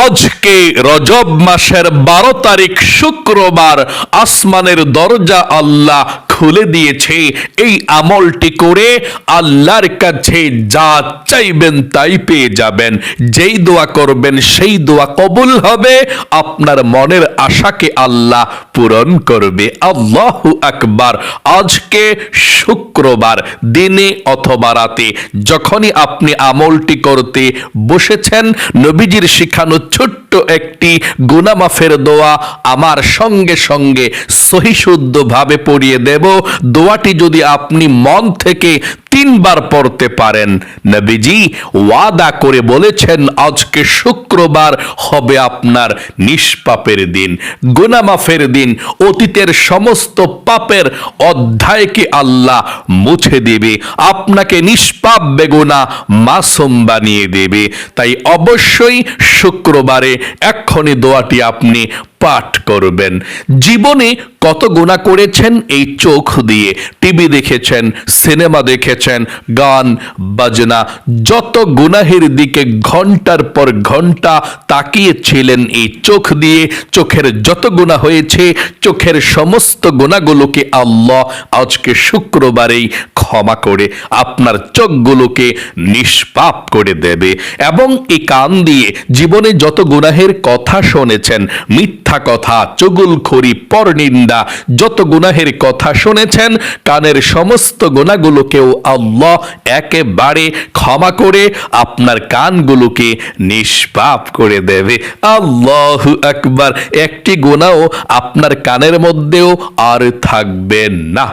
আজকে রজব মাসের বারো তারিখ শুক্রবার আসমানের দরজা আল্লাহ খুলে দিয়েছে। এই আমলটি করে আল্লাহর কাছে যা চাইবেন তাই পেয়ে যাবেন। যেই দোয়া করবেন, সেই দোয়া কবুল হবে। আপনার মনের আশাকে আল্লাহ পূরণ করবে। আল্লাহু আকবার। আজকে শুক্রবার, দিনে অথবা রাতে, যখনই আপনি আমলটি করতে বসেছেন, নবীজির শিখানো ছোট্ট একটি গুনামাফের দোয়া আমার সঙ্গে সঙ্গে সহিশুদ্ধভাবে পড়িয়ে দেব। দোয়াটি যদি আপনি মন থেকে তিনবার পড়তে পারেন। নবীজি ওয়াদা করে বলেছেন, আজকে শুক্রবার হবে আপনার নিষ্পাপের দিন, গুনামাফের দিন, অতীতের সমস্ত পাপের অধ্যায়কে আল্লাহ মুছে দেবে, আপনাকে নিষ্পাপ বেগুনা মাসুম বানিয়ে দেবে। তাই অবশ্যই শুক্রবারে এক্ষণে দোয়াটি আপনি পাঠ করবেন। জীবনে কত গুণা করেছেন এই চোখ দিয়ে। টিভি দেখেছেন, সিনেমা দেখেছেন, গান, বাজনা, যত গুনাহের দিকে ঘণ্টার পর ঘণ্টা তাকিয়েছিলেন এই চোখ দিয়ে, চোখের যত গুণা হয়েছে, চোখের সমস্ত গুণাগুলোকে আল্লাহ আজকে শুক্রবারেই ক্ষমা করে আপনার চোখগুলোকে নিষ্পাপ করে দেবে। এবং এই কান দিয়ে জীবনে যত গুনাহের কথা শুনেছেন, মিথ্যা কথা, চগুলখড়ি, পরনিন্দা, যত গুনাহের কথা শুনেছেন, কানের সমস্ত গুণাগুলোকেও আল্লাহ একেবারে ক্ষমা করে আপনার কানগুলোকে নিষ্পাপ করে দেবে। আল্লাহ আকবার। একটি গুণাও আপনার কানের মধ্যেও আর থাকবে না।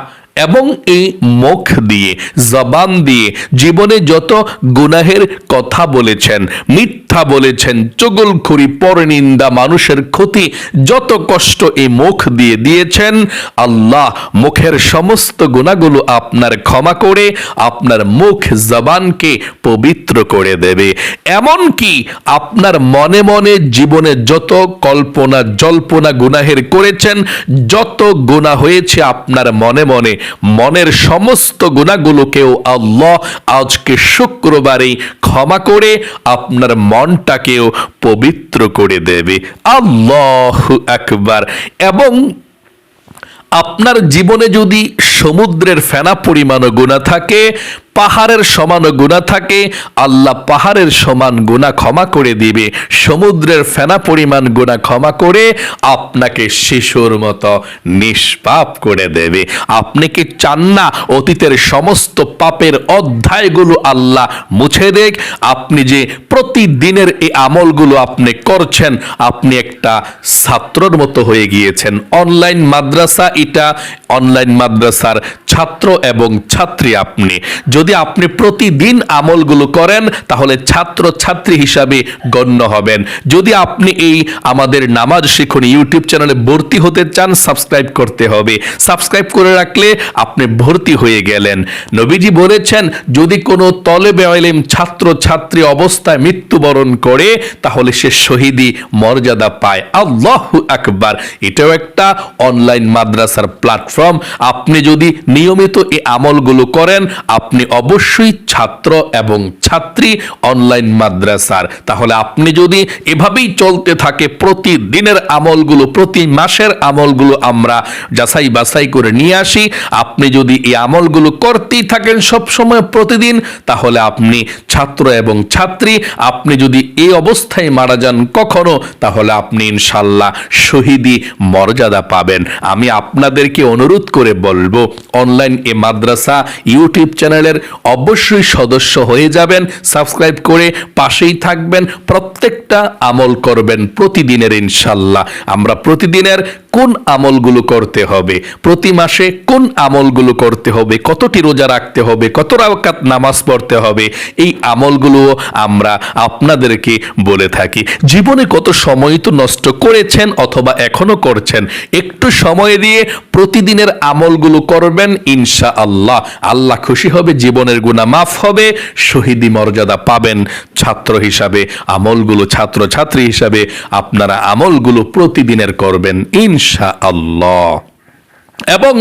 এবং এই মুখ দিয়ে, জবান দিয়ে জীবনে যত গুনাহের কথা বলেছেন, মিথ্যা বলেছেন, চগলখুরি, পরনিন্দা, মানুষের ক্ষতি, যত কষ্ট এই মুখ দিয়ে দিয়েছেন, আল্লাহ মুখের সমস্ত গুণাগুলো আপনার ক্ষমা করে, আপনার মুখ জবানকে পবিত্র করে দেবে। এমন কি আপনার মনে মনে জীবনে যত কল্পনা, জল্পনা গুনাহের করেছেন, যত গুণা হয়েছে আপনার মনে মনে মনের সমস্ত গুণাগুলোকেও আল্লাহ আজকে শুক্রবারে ক্ষমা করে আপনার মনটাকেও পবিত্র করে দেবে। আল্লাহ একবার এবং আপনার জীবনে যদি সমুদ্রের ফেনা পরিমাণও গুণা থাকে, পাহাড়ের সমান গুণা থাকে, আল্লাহ পাহাড়ের সমান গুণা ক্ষমা করে দিবে। সমুদ্রের ফেনা পরিমাণ গুণা ক্ষমা করে আপনাকে শিশুর মতো নিষ্পাপ করে দেবে। আপনি কি চান না অতীতের সমস্ত পাপের অধ্যায়গুলো আল্লাহ মুছে দেখ আপনি যে প্রতিদিনের এই আমলগুলো আপনি করছেন, আপনি একটা ছাত্রর মতো হয়ে গিয়েছেন। অনলাইন মাদ্রাসা এটা অনলাইন মাদ্রাসার ছাত্র এবং ছাত্রী আপনি। যদি আপনি প্রতিদিন আমলগুলো করেন, তাহলে ছাত্র ছাত্রী হিসাবে গণ্য হবেন। যদি আপনি এই আমাদের নামাজ শিখুন ইউটিউব চ্যানেলে ভর্তি হতে চান, সাবস্ক্রাইব করতে হবে। সাবস্ক্রাইব করে রাখলে আপনি ভর্তি হয়ে গেলেন। নবীজি বলেছেন, যদি কোনো তলেবে আলেম ছাত্র ছাত্রী অবস্থায় মৃত্যুবরণ করে, তাহলে সে শহীদি মর্যাদা পায়। আল্লাহ আকবার। এটাও একটা অনলাইন মাদ্রাসার প্ল্যাটফর্ম আপনি যদি নিয়মিত এই আমলগুলো করেন, আপনি অবশ্যই ছাত্র এবং ছাত্রী অনলাইন মাদ্রাসার। তাহলে আপনি যদি এভাবেই চলতে থাকে প্রতিদিনের আমলগুলো, প্রতি মাসের আমলগুলো আমরা যাচাই বাছাই করে নিয়ে আসি, আপনি যদি এই আমলগুলো করতেই থাকেন সব সময় প্রতিদিন, তাহলে আপনি ছাত্র এবং ছাত্রী, আপনি যদি এই অবস্থায় মারা যান কখনো, তাহলে আপনি ইনশাল্লাহ শহীদি মর্যাদা পাবেন। আমি আপনাদেরকে অনুরোধ করে বলব অনলাইন এ মাদ্রাসা ইউটিউব চ্যানেলের অবশ্যই সদস্য হয়ে যাবেন সাবস্ক্রাইব করে পাশেই থাকবেন, প্রত্যেকটা আমল করবেন প্রতিদিনের ইনশাল্লাহ। আমরা প্রতিদিনের কোন আমলগুলো করতে হবে? প্রতি মাসে কোন আমলগুলো করতে হবে? কতটি রোজা রাখতে হবে? কত রাকাত নামাজ পড়তে হবে? এই আমলগুলো আমরা আপনাদেরকে বলে থাকি। জীবনে কত সময় তো নষ্ট করেছেন অথবা এখনও করছেন, একটু সময় দিয়ে প্রতিদিনের আমলগুলো করবেন ইনশা আল্লাহ আল্লাহ খুশি হবে, জীবনের গুণা মাফ হবে, শহীদি মর্যাদা পাবেন ছাত্র হিসাবে, আমলগুলো ছাত্র ছাত্রী হিসাবে আপনারা আমলগুলো প্রতিদিনের করবেন ইনশা আল্লাহ এবং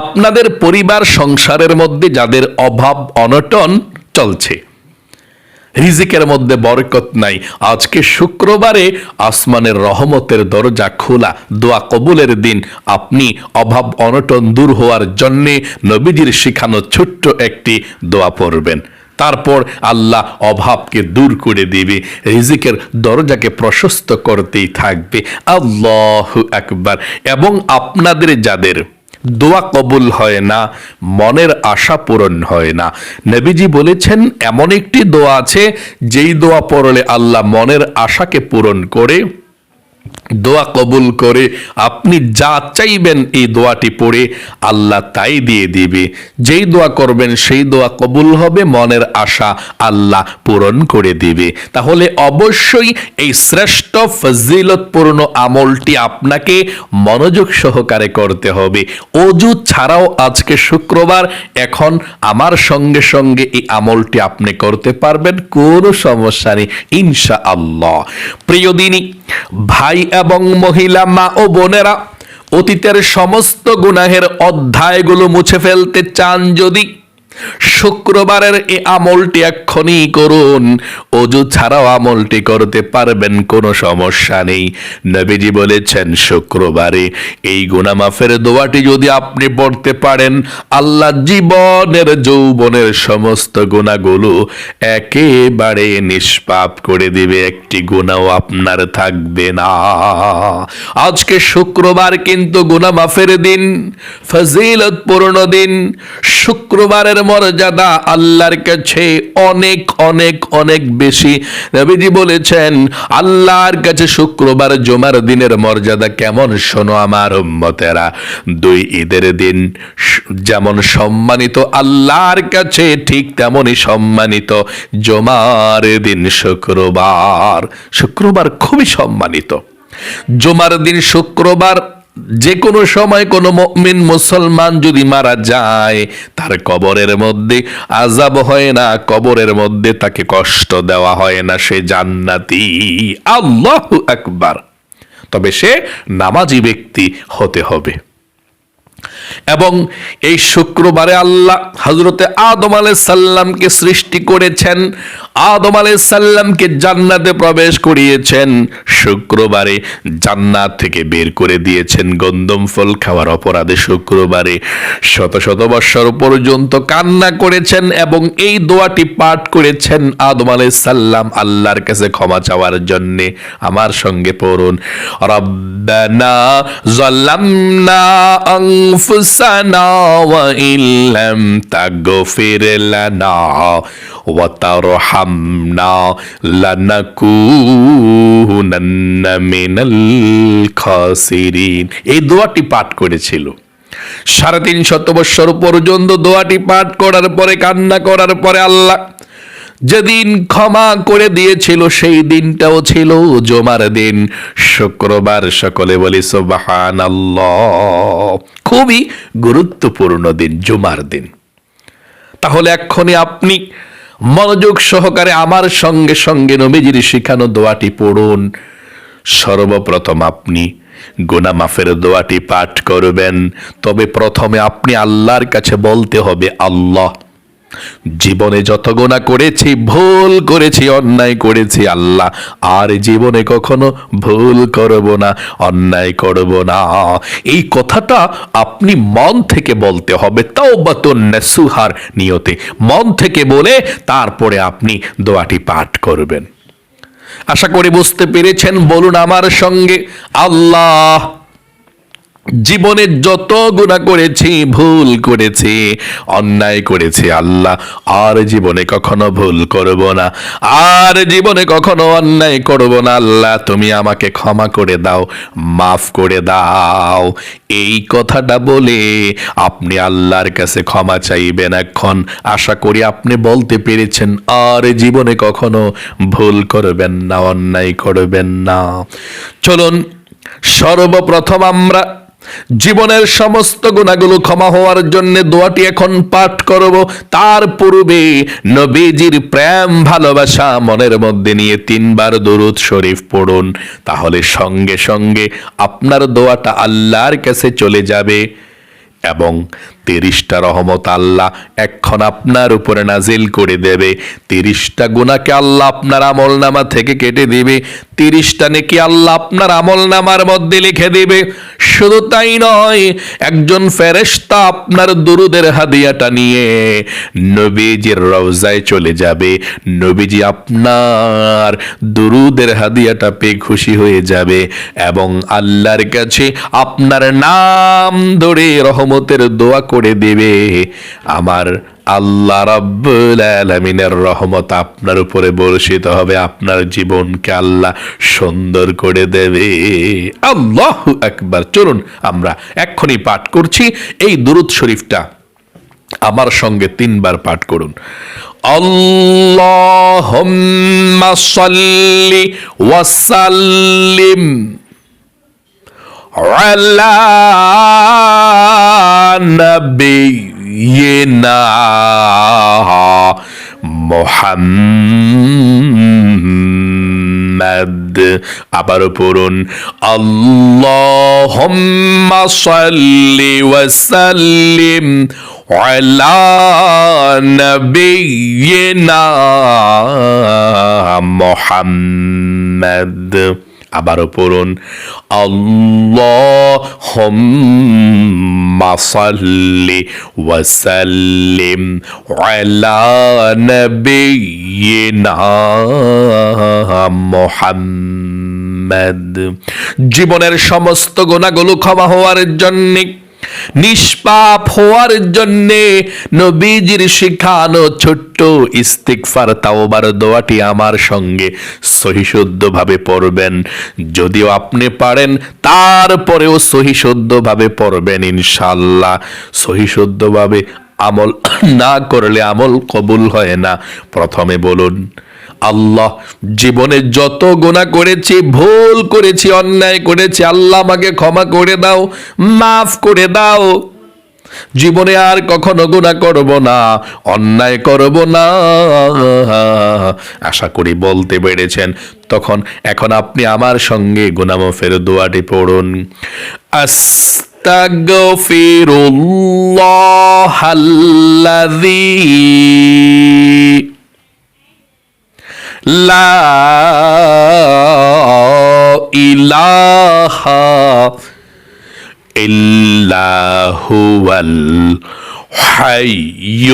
আপনাদের পরিবার সংসারের মধ্যে যাদের অভাব, অনটন চলছে, রিজিকের মধ্যে বরকত নাই, আজকে শুক্রবারে আসমানের রহমতের দরজা খোলা, দোয়া কবুলের দিন, আপনি অভাব, অনটন দূর হওয়ার জন্যে নবীজির শিখানো ছোট্ট একটি দোয়া পড়বেন। তারপর আল্লাহ অভাবকে দূর করে দেবে, রিজিকের দরজাকে প্রশস্ত করতেই থাকবে। আল্লাহ একবার এবং আপনাদের যাদের দোয়া কবুল হয় না, মনের আশা পূরণ হয় না। নবীজি বলেছেন, এমন একটি দোয়া আছে, যেই দোয়া পড়লে আল্লাহ মনের আশাকে পূরণ করে দোয়া কবুল করে আপনি যা চাইবেন এই দোয়াটি পড়ে আল্লাহ তাই দিয়ে দিবে। যেই দোয়া করবেন সেই দোয়া কবুল হবে, মনের আশা আল্লাহ পূরণ করে দিবে। তাহলে অবশ্যই এই শ্রেষ্ঠ ফজিলতপূর্ণ আমলটি আপনাকে মনোযোগ সহকারে করতে হবে। অজু ছাড়াও আজকে শুক্রবার, এখন আমার সঙ্গে সঙ্গে এই আমলটি আপনি করতে পারবেন, কোনো সমস্যা নেই ইনশা আল্লাহ প্রিয় দিনী ভাই এবং মহিলা মা ও বোনেরা অতীতের সমস্ত গুনাহের অধ্যায়গুলো মুছে ফেলতে চান যদি। শুক্রবারের এই আমলটি এক্ষুনি করুন। অজু ছাড়াও আমলটি করতে পারবেন, কোনো সমস্যা নেই। নবীজি বলেছেন, শুক্রবারে এই গুনামাফের দোয়াটি যদি আপনি পড়তে পারেন, আল্লাহ জীবনের, যৌবনের সমস্ত গুণাগুলো একেবারে নিষ্পাপ করে দিবে। একটি গুণাও আপনার থাকবে না। আজকে শুক্রবার কিন্তু গুনা মাফের দিন ফজিলত পূর্ণ দিন। শুক্রবারের মর্যাদা আল্লাহর কাছে অনেক অনেক অনেক বেশি। নবীজি বলেছেন, আল্লাহর কাছে শুক্রবার, জমার দিনের মর্যাদা কেমন শোনো আমার উম্মতেরা। দুই ঈদের দিন যেমন সম্মানিত, আল্লাহর কাছে ঠিক তেমনই সম্মানিত। জমার দিন শুক্রবার শুক্রবার খুবই সম্মানিত। জমার দিন শুক্রবার যে কোনো সময় কোনো মিন মুসলমান যদি মারা যায়, তার কবরের মধ্যে আজাব হয় না, কবরের মধ্যে তাকে কষ্ট দেওয়া হয় না, সে জান্নাতি। আল্লাহ একবার তবে সে নামাজি ব্যক্তি হতে হবে। এবং এই শুক্রবারে আল্লাহ হজরতে আদম সাল্লামকে সৃষ্টি করেছেন। আদম সাল্লামকে জান্নাতে প্রবেশ করিয়েছেন। শুক্রবারে জান্নাত থেকে বের করে দিয়েছেন গন্দম ফল খাওয়ার অপরাধে শুক্রবারে। শত শত বৎসর পর্যন্ত কান্না করেছেন এবং এই দোয়াটি পাঠ করেছেন আদম সাল্লাম আল্লাহর কাছে ক্ষমা চাওয়ার জন্যে। আমার সঙ্গে পড়ুন। রব্বানা জালামনা أنفسنا وإن لم تغفر لنا وترحمنا لنكونن من الخاسرين এই দোয়াটি পাঠ করেছিল সাড়ে তিন শত বৎসর পর্যন্ত দোয়াটি পাঠ করার পরে কান্না করার পরে আল্লাহ যেদিন ক্ষমা করে দিয়েছিল, সেই দিনটাও ছিল জমার দিন। শুক্রবার সকলে বলি সোবাহান খুবই গুরুত্বপূর্ণ দিন, জুমার দিন। তাহলে এক্ষণে আপনি মনোযোগ সহকারে আমার সঙ্গে সঙ্গে নবীজির শিখানো দোয়াটি পড়ুন। সর্বপ্রথম আপনি গুনা মাফের দোয়াটি পাঠ করবেন। তবে প্রথমে আপনি আল্লাহর কাছে বলতে হবে, আল্লাহ। জীবনে যত গোনা করেছি, ভুল করেছি, অন্যায় করেছি আল্লাহ, আর জীবনে কখনো ভুল করব না, অন্যায় করব না। এই কথাটা আপনি মন থেকে বলতে হবে তাও বা নেসুহার নিয়তে। মন থেকে বলে তারপরে আপনি দোয়াটি পাঠ করবেন। আশা করি বুঝতে পেরেছেন, বলুন আমার সঙ্গে, আল্লাহ জীবনে যত গুণা করেছি, ভুল করেছি, অন্যায় করেছি আল্লাহ, আর জীবনে কখনো ভুল করব না। আর জীবনে কখনো অন্যায় করব না আল্লাহ, তুমি আমাকে ক্ষমা করে দাও, মাফ করে দাও। এই কথাটা বলে আপনি আল্লাহর কাছে ক্ষমা চাইবেন এখন। আশা করি আপনি বলতে পেরেছেন, আর জীবনে কখনো ভুল করবেন না, অন্যায় করবেন না। চলুন, সর্বপ্রথম আমরা জীবনের সমস্ত গুণাগুলো ক্ষমা হওয়ার জন্য দোয়াটি এখন পাঠ করব। তার পূর্বে নবীজির প্রেম, ভালোবাসা মনের মধ্যে নিয়ে তিনবার দরুদ শরীফ পড়ুন। তাহলে সঙ্গে সঙ্গে আপনার দোয়াটা আল্লাহর কাছে চলে যাবে এবং তিরিশটা রহমত আল্লাহ এখন আপনার উপরে নাজিল করে দেবে। তিরিশটা গুণাকে আল্লাহ আপনার আমল নামা থেকে কেটে দিবে। তিরিশটা নাকি আল্লাহ আপনার আমল নামার মধ্যে লিখে দিবে। শুধু তাই নয়, একজন ফেরেশতা আপনার দুরুদের হাদিয়াটা নিয়ে নবীজির রওজায় চলে যাবে। নবীজি আপনার দুরুদের হাদিয়াটা পেয়ে খুশি হয়ে যাবে এবং আল্লাহর কাছে আপনার নাম ধরে রহমতের দোয়া করে দেবে। আমার আল্লাহ আলামিনের রহমত আপনার উপরে বর্ষিত হবে। আপনার জীবনকে আল্লাহ সুন্দর করে দেবে। আল্লাহ একবার চলুন আমরা এক্ষুনি পাঠ করছি। এই দুরুদ শরীফটা আমার সঙ্গে তিনবার পাঠ করুন। আল্লাহুম্মা সাল্লি ওয়াসাল্লিম। على نبينا محمد আবারও পড়ুন আল্লাহুম্মা সাল্লি ওয়া সাল্লিম على نبينا محمد আবারও পড়ুন, আল্লাহুম্মা সাল্লি ওয়া সাল্লিম আলা নাবিয়িনা মুহাম্মদ। জীবনের সমস্ত গোনাগুলো ক্ষমা হওয়ার জন্যে নিষ্পাপ হওয়ার জন্যে নবীজির শিখানো ছোট্ট ইস্তিকফার তাওবার, দোয়াটি আমার সঙ্গে সহিশুদ্ধভাবে পড়বেন। যদিও আপনি পারেন, তারপরেও সহিশুদ্ধভাবে পড়বেন ইনশাল্লাহ সহিশুদ্ধভাবে আমল না করলে আমল কবুল হয় না। প্রথমে বলুন আল্লাহ, জীবনে যত গোনা করেছি, ভুল করেছি, অন্যায় করেছি, আল্লাহ আমাকে ক্ষমা করে দাও, মাফ করে দাও। জীবনে আর কখনো গুণা করব না, অন্যায় করব না। আশা করি বলতে পেরেছেন। তখন, এখন আপনি আমার সঙ্গে গুনামফের দোয়াটি পড়ুন। আস্তাগফিরুল্লাহ আল্লাযী لا إله إلا هو الحي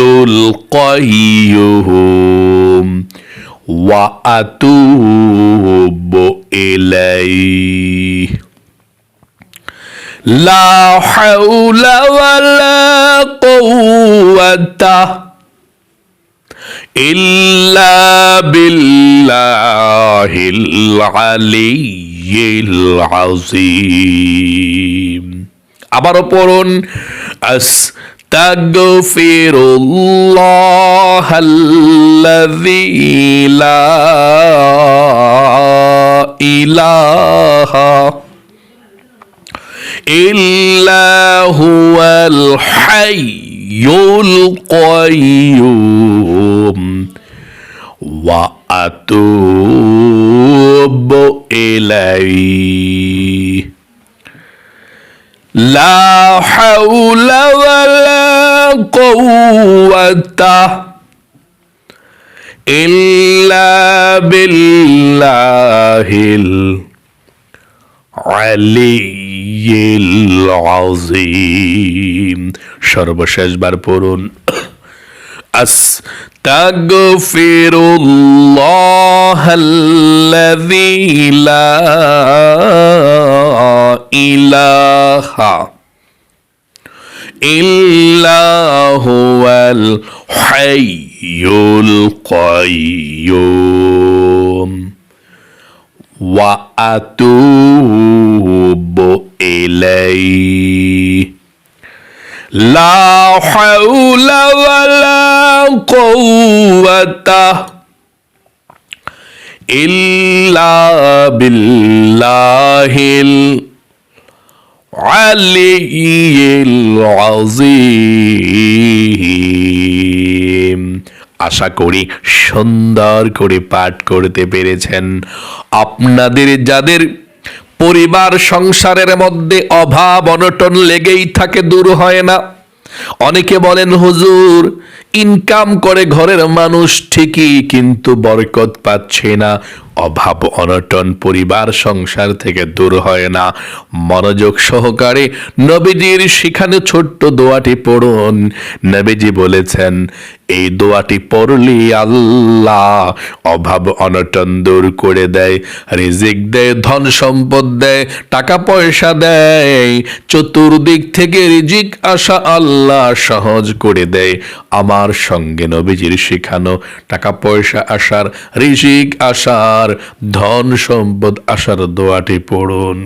القيوم وأتوب إليه. لا حول ولا قوة إلا بالله العلي العظيم আবারও পড়ুন أستغفر الله الذي لا إله إلا هو الحي القيوم وأتوب إليه. لا حول ولا قوة إلا بالله العلي العظيم. সর্বশেষবার পড়ুন أستغفر الله الذي لا إله إلا هو الحي القيوم وأتوب إليه لا حول ولا قوة إلا بالله العلي العظيم আশা করি সুন্দর করে পাঠ করতে পেরেছেন আপনাদের যাদের পরিবার সংসারের মধ্যে অভাব অনটন লেগেই থাকে দূর হয় না। অনেকে বলেন হুজুর ইনকাম করে ঘরের মানুষ ঠিকই, কিন্তু বরকত পাচ্ছে না। অভাব অনটন, পরিবার সংসার থেকে দূর হয় না। মনোযোগ সহকারে নবীজির শিখানো ছোট্ট দোয়াটি পড়ুন। নবীজি বলেছেন, এই দোয়াটি পড়লি আল্লাহ অভাব অনটন দূর করে দেয়, রিজিক দেয়, ধন সম্পদ দেয়, টাকা পয়সা দেয়। চতুর্দিক থেকে রিজিক আসা আল্লাহ সহজ করে দেয়। আমার সঙ্গে নবীজির শিখানো টাকা পয়সা আসার রিজিক আসার ধন সম্পদ আসার দোয়াটি পড়ুন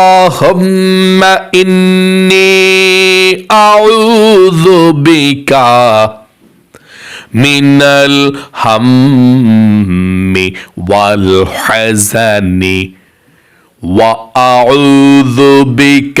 اللهم إني أعوذ بك من الهم والحزن وأعوذ بك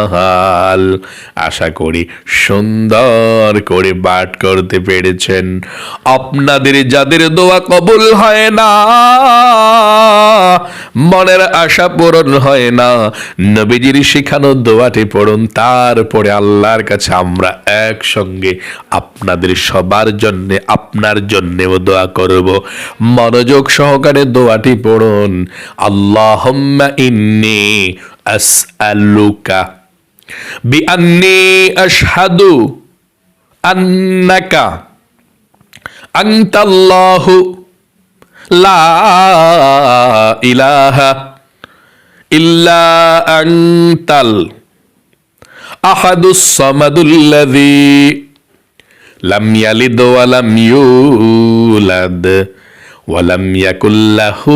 আশা করি সুন্দর করে পাঠ করতে পেরেছেন। আপনাদের যাদের দোয়া কবুল হয় না, মনের আশা পূরণ হয় না, নবীজির শিখানো দোয়াটি পড়ুন, তারপরে আল্লাহর কাছে আমরা একসঙ্গে আপনাদের সবার জন্যে, আপনার জন্যেও দোয়া করব। মনোযোগ সহকারে দোয়াটি পড়ুন আল্লাহ ইন্নি আসআলুকা বিআন্নি আশহাদু আন্নাকা আনতাল্লাহু লা ইলাহা ইল্লা আনতাল আহাদুস সামাদুল্লাযী লাম ইয়ালিদ ওয়া লাম ইউলাদ ওয়া লাম ইয়াকুল লাহু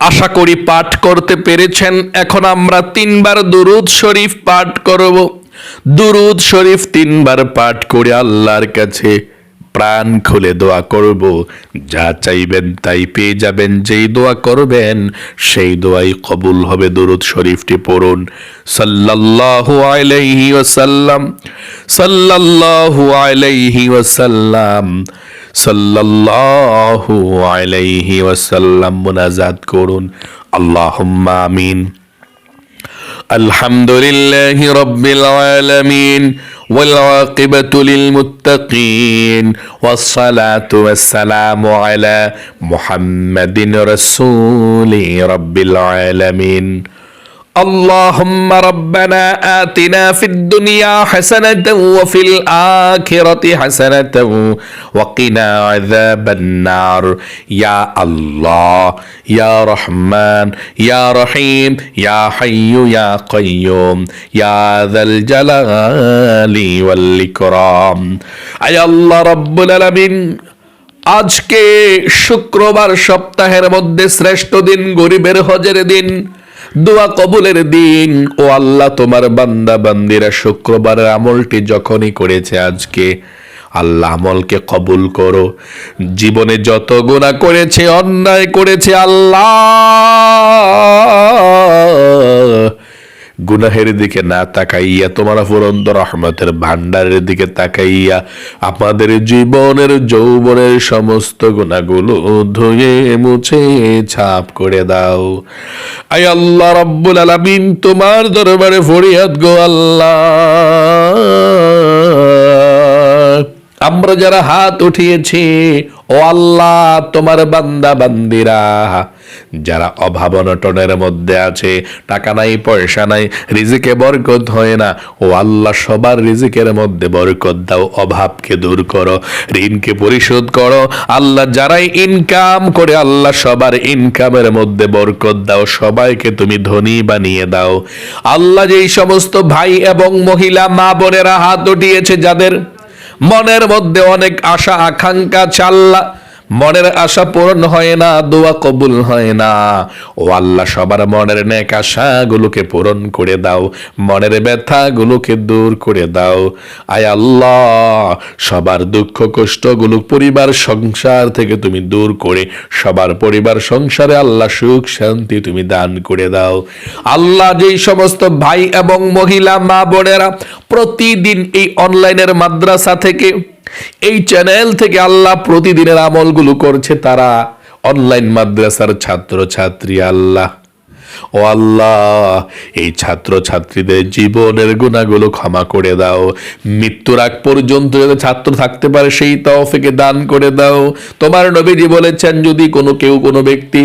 আশা করি পাঠ করতে পেরেছেন। এখন আমরা তিনবার দুরুদ শরীফ পাঠ করব। দুরুদ শরীফ তিনবার পাঠ করে আল্লাহর কাছে প্রাণ খুলে দোয়া করব। যা চাইবেন তাই পেয়ে যাবেন। যেই দোয়া করবেন, সেই দোয়াই কবুল হবে। দরুদ শরীফটি পড়ুন। সাল্লাল্লাহু আলাইহি ওয়াসাল্লাম। সাল্লাল্লাহু আলাইহি ওয়াসাল্লাম। সাল্লাল্লাহু আলাইহি ওয়াসাল্লাম মুনাজাত করুন আল্লাহুম্মা আমিন الحمد لله رب العالمين والعاقبة للمتقين والصلاة والسلام على محمد رسول رب العالمين اللهم ربنا آتنا في الدنيا حسنة وفي الآخرة حسنة وقنا عذاب النار يا الله يا رحمن يا رحيم يا حي يا قيوم يا ذا الجلال والإكرام أي الله رب العالمين আজকে শুক্রবার সপ্তাহের মধ্যে শ্রেষ্ঠ দিন গরিবের হজের দিন দোয়া কবুলের দিন। ও আল্লাহ, তোমার বান্দা বান্দিরা শুক্রবারের আমলটি যখনই করেছে আজকে, আল্লাহ আমলকে কবুল করো। জীবনে যত গুণা করেছে, অন্যায় করেছে আল্লাহ। গুনাহের দিকে না তাকাইয়া, তোমার ফুরন্ত রহমতের ভান্ডারের দিকে তাকাইয়া আমাদের জীবনের যৌবনের সমস্ত গুণাগুলো ধুয়ে মুছে ছাপ করে দাও। আই আল্লাহ রব্বুল আলামিন, তোমার দরবারে ফরিয়াদ গো আল্লাহ। আমরা যারা হাত উঠিয়েছি, ও আল্লাহ তোমার বান্দা বান্দিরা যারা অভাব অনটনের মধ্যে আছে, টাকা নাই, পয়সা নাই, রিজিকে বরকত হয় না। ও আল্লাহ, সবার রিজিকের মধ্যে বরকত দাও, অভাবকে দূর করো, ঋণকে পরিশোধ করো। আল্লাহ যারাই ইনকাম করে, আল্লাহ সবার ইনকামের মধ্যে বরকত দাও, সবাইকে তুমি ধনী বানিয়ে দাও। আল্লাহ যেই সমস্ত ভাই এবং মহিলা, মা বোনেরা হাত উঠিয়েছে, যাদের মনের মধ্যে অনেক আশা, আকাঙ্ক্ষা, চাল্লা মনের আশা পূরণ হয় না, দোয়া কবুল হয় না। ও আল্লাহ, সবার মনের নেক আশাগুলোকে পূরণ করে দাও। মনের ব্যথাগুলোকে দূর করে দাও। আয় আল্লাহ, সবার দুঃখ কষ্টগুলো পরিবার সংসার থেকে তুমি দূর করে, সবার পরিবার সংসারে আল্লাহ সুখ শান্তি তুমি দান করে দাও। আল্লাহ, যেই সমস্ত ভাই এবং মহিলা মা বোনেরা প্রতিদিন এই অনলাইনের মাদ্রাসা থেকে এই চ্যানেল থেকে আল্লাহ প্রতিদিনের আমলগুলো করছে তারা অনলাইন মাদ্রাসার ছাত্র ছাত্রী আল্লাহ। ও আল্লাহ, এই ছাত্র ছাত্রীদের জীবনের গুণাগুলো ক্ষমা করে দাও। মৃত্যুর আগ পর্যন্ত যাতে ছাত্র থাকতে পারে, সেই তৌফিকে দান করে দাও। তোমার নবীজি বলেছেন, যদি কোনো কেউ কোনো ব্যক্তি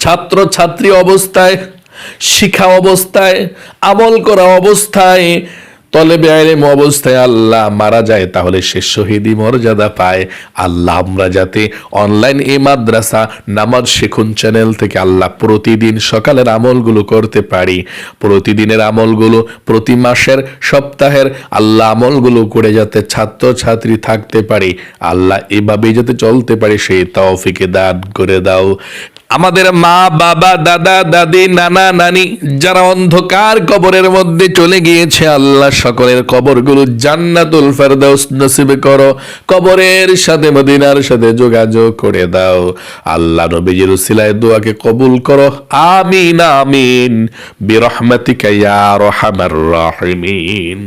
ছাত্র ছাত্রী অবস্থায়, শিখা অবস্থায়, আমল করা অবস্থায় তলে বেআইলেম অবস্থায় আল্লাহ মারা যায়, তাহলে সে শহীদি মর্যাদা পায়। আল্লাহ, আমরা যাতে অনলাইন এ মাদ্রাসা, নামাজ শিখুন চ্যানেল থেকে আল্লাহ প্রতিদিন সকালের আমলগুলো করতে পারি। প্রতিদিনের আমলগুলো প্রতি মাসের সপ্তাহের আল্লাহ আমলগুলো করে যাতে ছাত্র ছাত্রী থাকতে পারি। আল্লাহ এভাবেই যাতে চলতে পারি, সেই তৌফিকে দান করে দাও। আমাদের মা, বাবা, দাদা, দাদি, নানা, নানি, যারা অন্ধকার কবরের মধ্যে চলে গিয়েছে, আল্লাহ সকলের কবরগুলো জান্নাতুল ফেরদাউস নসিব করো। কবরের সাথে মদিনার সাথে যোগাযোগ করে দাও। আল্লাহ নবীজির উসিলায় দোয়াকে কবুল করো। আমিন আমিন। বিরহমাতিকা ইয়া রহমার রাহিমিন।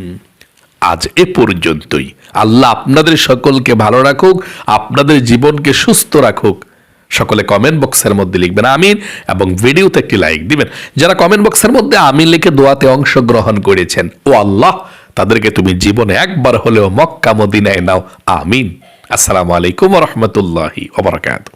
আজ এ পর্যন্তই। আল্লাহ আপনাদের সকলকে ভালো রাখুক, আপনাদের জীবনকে সুস্থ রাখুক। সকলে কমেন্ট বক্সের মধ্যে লিখবেন আমিন এবং ভিডিওতে একটি লাইক দিবেন। যারা কমেন্ট বক্সের মধ্যে আমিন লিখে দোয়াতে অংশগ্রহণ করেছেন, ও আল্লাহ, তাদেরকে তুমি জীবনে একবার হলেও মক্কা মদিনায় নাও, আমিন। আসসালামু আলাইকুম রহমতুল্লাহি ওবরাকাতুহ